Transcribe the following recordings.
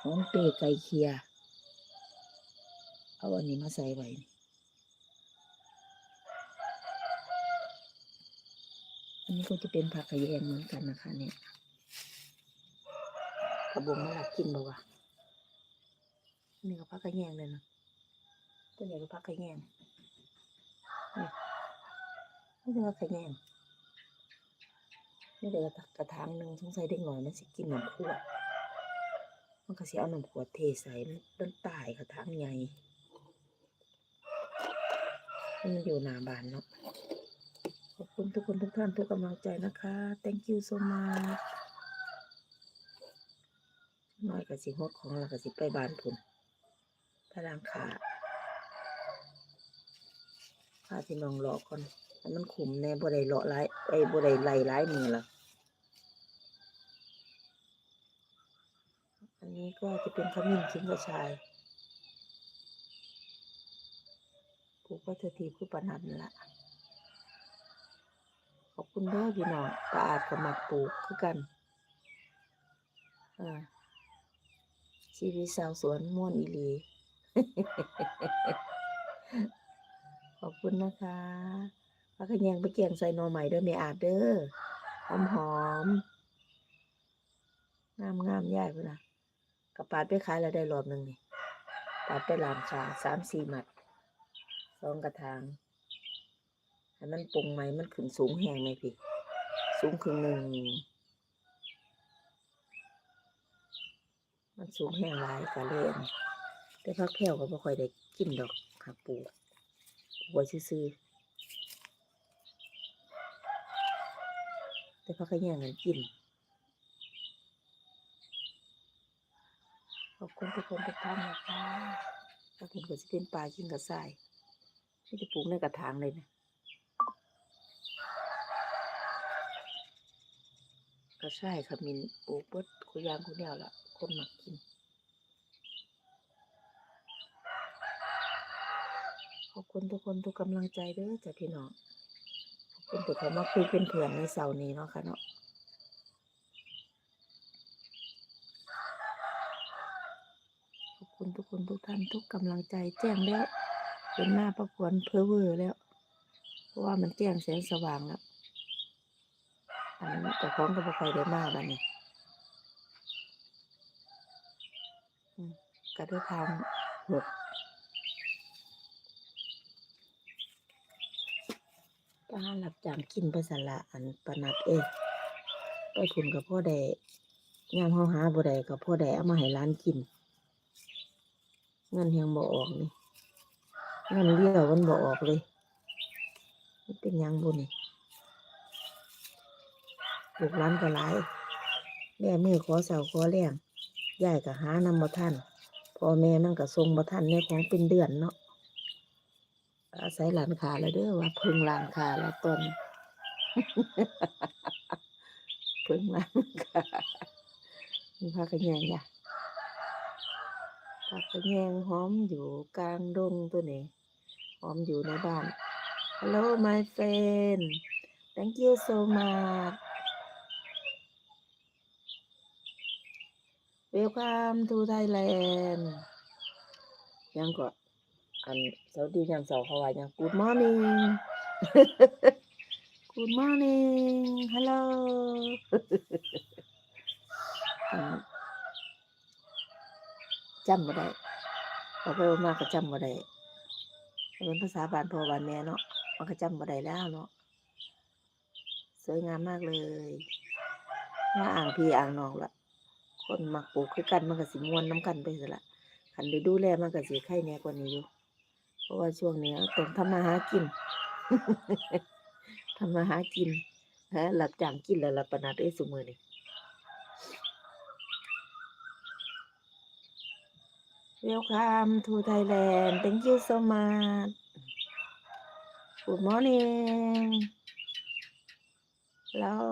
หอมเปรย์ไก่เคีย เอาอันนี้มาใส่ไว้อันนี้ก็จะเป็นผักกระแยงเหมือนกันนะคะ เนี่ยกระบงมะลักกินบ่วะอันนี่ก็ผักกระแยงเลยนะตัวนี้ก็ผักกระแยงนี่นี่คือผักกระแยงนี่เดี๋ยวกระถางหนึ่งสงสัยเด็กหน่อยมันสิกินน้ำขวด มันก็สิเอาน้ำขวดเทใส่มันต้นตายกระถางใหญ่มันอยู่หน้าบ้านเนาะขอบคุณทุกคนทุกท่านทุกกำลังใจนะคะ thank you so much น้อยกับสิฮดของเรากับสิไปบ้านพุ่นพลังขาพาพี่น้องเลาะก่อนให้มันขุมแน่บ่ได้เลาะหลายไอ้บ่ได้ไล่หลายมือละ อันนี้ก็จะเป็นขมิ้นขิงกระชายปูกวัตถุทีผู้ปนัดนั่นละขอบคุณด้อพี่น้องปลาอาจกับหมักปลูกคือกันอ่าชีวิตสาวสวนม่วนอีหลีขอบคุณนะคะพักขะแยงไปเกี่ยงใส่นอใหม่เด้อเมอาจเด้อหอมหอมงามงามๆย่ายพุ่นนะ กระปาดไปขายแล้วได้รอบหนึ่งนี่ปาดไปลามชาสามสี่หมัดสองกระถางให้มันปรุงไหมมันขึ้นสูงแหงไหมพี่สูงครึ่งหนึ่งมันสูงแหงหลายกะเลยอันนี้แต่พักแพ้วก็บ่ค่อยได้กินดอกค่ะปลูกปลูกไว้ซื่อแต่พักก็แย่งกันกิน อบคุณทุกคนทุกท่านนะคะถ้าคุณก็จะเป็นปลากินกระส่ายที่จะปลูกในกระถางเลยนะก็ใช่ค่ะมินปลูกเบิดคุยางคุแนวละคนมักกินขอบคุณทุกคนทุกกำลังใจด้อจ้ะพี่น้องขอบคุณที่เขามาคุยเป็นเพื่อนในเสาร์นี้เนาะค่ะเนาะ ขอ บคุณทุกคนทุกท่านทุกกำลังใจแจ้งแล้วเป็นหน้าประกวนเพอเวอร์แล้ว เพราะว่ามันแจ้งแสงสว่างแล้วอันนั้แต่ของก็บ่ค่อยได้มาแบัดนี้อืมก็ด้วยทางหกป้าหลับจางกินไปสละอันปะนัดเอ้ยไปคุณกับพ่อแดยามเฮาหาบ่ได้กับพ่อแดเอามาให้ร้านกิน เงินยังบ่ออกนี่เงินเลี้ยวมันบ่ออกเลยมันเป็นยังบุนี่ลูกร้านก็หลายแม่มือขอเสาขอแรงยายก็หานำบ่ท่านพ่อแม่มันก็ทรงบ่ท่านในของเป็นเดือนเนาะอาศัยหลานขาแล้วเด้อว่าพึ่งหลานขาแล้วตอนพึ่งหลานขาพักกระแยงจ้ะพักกระ แยงหอมอยู่กลางดงตัวนี้หอมอยู่ในบ้าน Hello my friend thank you so much Welcome to Thailand ยังก็อันสวัสดียามเสาร์เขาว่ายัง Good morning Good morning Hello จำบ่ได้พอกไปว่ามากก็จำบ่ได้เป็นภาษาบานพอบานแม่เนาะมันก็จำบ่ได้แล้วเนาะสวยงามมากเลยว่าอ่างพี่อ่างน้องละคนมักปลูกคือกันมันก็สิมวนน้ำกันไปสิละคันได้ดูแลมันก็สิไข่แน่กว่านี้อยู่เพราะว่าช่วงนี้ต้องทำมาหากินทำมาหากินฮะหลับจางกินแล้วหลับปนาดเอ้สมือนี่ Welcome to Thailand thank you so much Good morning แล้ว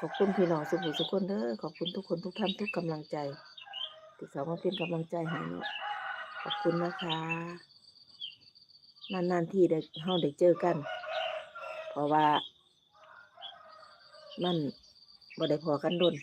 ขอบคุณพี่น้องสุขุสุขคนเด้อขอบคุณทุกคนทุกท่านทุกกำลังใจที่เขามาเป็นกำลังใจให้เนาะขอบคุณนะคะนานๆที่ได้เฮาได้เจอกัน เพราะว่า มันบ่ได้พอกันดน